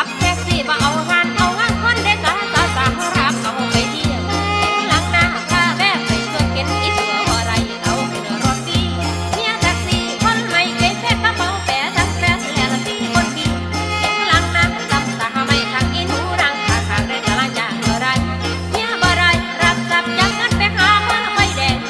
จับแท็กซี่มาเอา